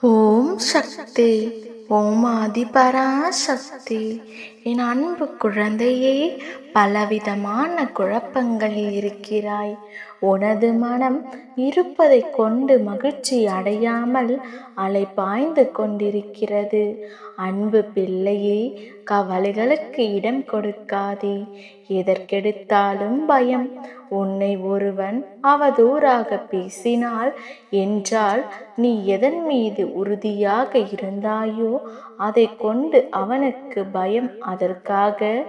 ஓம் சக்தி. ஓம் ஆதிபராசக்தி. என் அன்பு குழந்தையே பலவிதமான குழப்பங்களில் இருக்கிறாய். உனது மனம் இருப்பதை கொண்டு மகிழ்ச்சி அடையாமல் அலைபாய்ந்து கொண்டிருக்கிறது. அன்பு பிள்ளையே கவலைகளுக்கு இடம் கொடுக்காதே. எதற்கெடுத்தாலும் பயம் உன்னை ஒருவன் அவதூறாக பேசினால் என்றால் நீ எதன் மீது உறுதியாக இருந்தாயோ அதை கொண்டு அவனுக்கு பயம் அதற்காக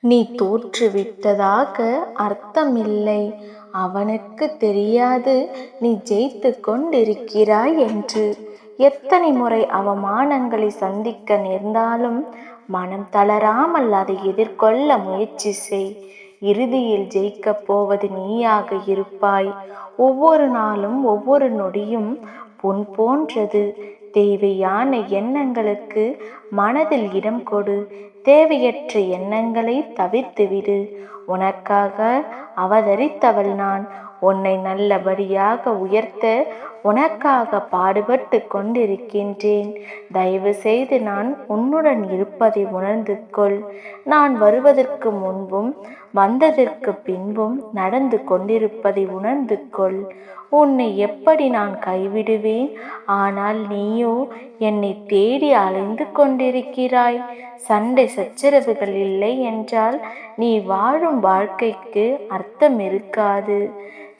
நீ தோற்றுவிட்டதாக அர்த்தமில்லை. அவனுக்கு தெரியாது நீ ஜெயித்து கொண்டிருக்கிறாய் என்று. எத்தனை முறை அவமானங்களை சந்திக்க நேர்ந்தாலும் மனம் தளராமல் அதை எதிர்கொள்ள முயற்சி செய். இறுதியில் ஜெயிக்கப் போவது நீயாக இருப்பாய். ஒவ்வொரு நாளும் ஒவ்வொரு நொடியும் பொன் போன்றது. தேவையான எண்ணங்களுக்கு மனதில் இடம் கொடு. தேவையற்ற எண்ணங்களை தவிர்த்துவிடு. உனக்காக அவதரித்தவள் நான். உன்னை நல்லபடியாக உயர்த்த உனக்காக பாடுபட்டு கொண்டிருக்கின்றேன். தயவு செய்து நான் உன்னுடன் இருப்பதை உணர்ந்து கொள் நான் வருவதற்கு முன்பும் வந்ததற்கு பின்பும் நடந்து கொண்டிருப்பதை உணர்ந்து கொள் உன்னை எப்படி நான் கைவிடுவேன்? ஆனால் நீயோ என்னை தேடி அலைந்து கொண்டிருக்கிறாய். சண்டை சச்சரவுகள் இல்லை என்றால் நீ வாழும் வாழ்க்கைக்கு அர்த்தம் இருக்காது.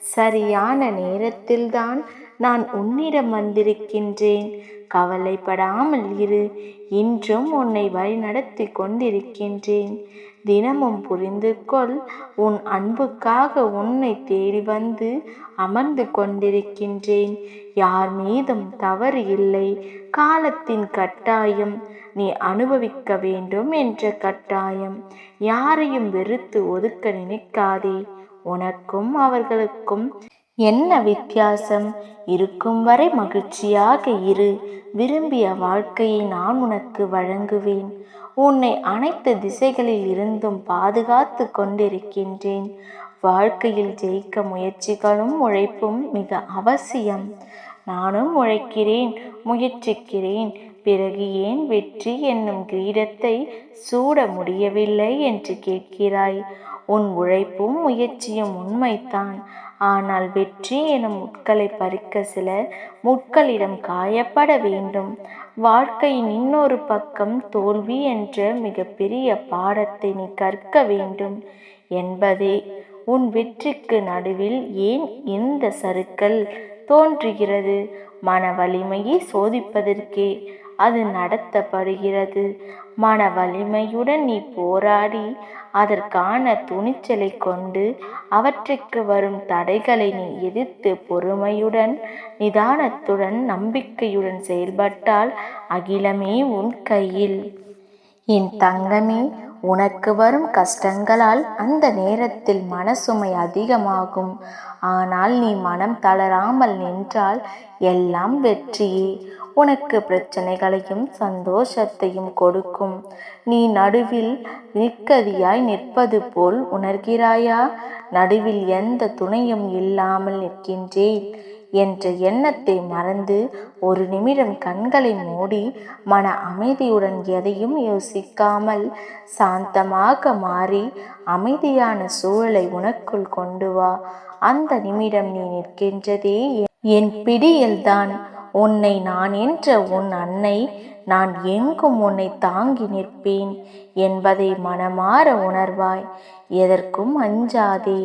சரியான நேரத்தில்தான் நான் உன்னிடம் வந்திருக்கின்றேன். கவலைப்படாமல் இரு. இன்றும் உன்னை வழிநடத்தி கொண்டிருக்கின்றேன். தினமும் புரிந்து கொள் உன் அன்புக்காக உன்னை தேடி வந்து அமர்ந்து கொண்டிருக்கின்றேன். யார் மீதும் தவறு இல்லை. காலத்தின் கட்டாயம். நீ அனுபவிக்க வேண்டும் என்ற கட்டாயம். யாரையும் வெறுத்து ஒதுக்க நினைக்காதே. உனக்கும் அவர்களுக்கும் என்ன வித்தியாசம்? இருக்கும் வரை மகிழ்ச்சியாக இரு. விரும்பிய வாழ்க்கையை நான் உனக்கு வழங்குவேன். உன்னை அனைத்து திசைகளில் இருந்தும் பாதுகாத்து கொண்டிருக்கின்றேன். வாழ்க்கையில் ஜெயிக்க முயற்சிகளும் உழைப்பும் மிக அவசியம். நானும் உழைக்கிறேன் முயற்சிக்கிறேன். பிறகு ஏன் வெற்றி என்னும் கிரீடத்தை சூட முடியவில்லை என்று கேட்கிறாய்? உன் உழைப்பும் முயற்சியும் உண்மைத்தான் ஆனால் வெற்றி எனும் முட்களை பறிக்க சில முட்களிடம் காயப்பட வேண்டும். வாழ்க்கையின் இன்னொரு பக்கம் தோல்வி என்ற மிகப்பெரிய பாடத்தை நீ கற்க வேண்டும். என்பதே. உன் வெற்றிக்கு நடுவில் ஏன் இந்த சருக்கள் தோன்றுகிறது. மன வலிமையை சோதிப்பதற்கே அது நடத்தப்படுகிறது. மன வலிமையுடன் நீ போராடி அதற்கான துணிச்சலை கொண்டு அவற்றுக்கு வரும் தடைகளை நீ எதிர்த்து பொறுமையுடன் நிதானத்துடன் நம்பிக்கையுடன் செயல்பட்டால் அகிலமே உன் கையில். என் தங்கமே உனக்கு வரும் கஷ்டங்களால் அந்த நேரத்தில் மனசுமை அதிகமாகும். ஆனால் நீ மனம் தளராமல் நின்றால் எல்லாம் வெற்றியே. உனக்கு பிரச்சனைகளையும் சந்தோஷத்தையும் கொடுக்கும். நீ நடுவில் நிற்கதியாய் நிற்பது போல் உணர்கிறாயா? நடுவில் எந்த துணையும் இல்லாமல் நிற்கின்றேன். என்ற எண்ணத்தை மறந்து ஒரு நிமிடம் கண்களை மூடி மன அமைதியுடன் எதையும் யோசிக்காமல் சாந்தமாக மாறி அமைதியான சூழலை உனக்குள் கொண்டு வா. அந்த நிமிடம் நீ நிற்கின்றதே என் பிடியில்தான். உன்னை நான் என்ற உன் அன்னை நான் எங்கும் உன்னை தாங்கி நிற்பேன் என்பதை மனமாற உணர்வாய். எதற்கும் அஞ்சாதே.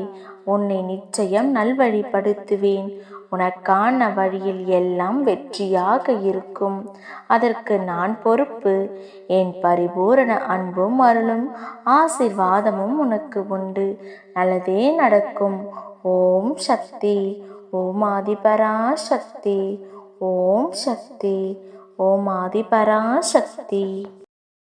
உன்னை நிச்சயம் நல்வழிப்படுத்துவேன். உனக்கான வழியில் எல்லாம் வெற்றியாக இருக்கும். அதற்கு நான் பொறுப்பு. என் பரிபூரண அன்பும் அருளும் ஆசிர்வாதமும் உனக்கு உண்டு. நல்லதே நடக்கும். ஓம் சக்தி. ஓம் ஆதிபரா சக்தி ஓம் சக்தி. ஓம் ஆதிபரா சக்தி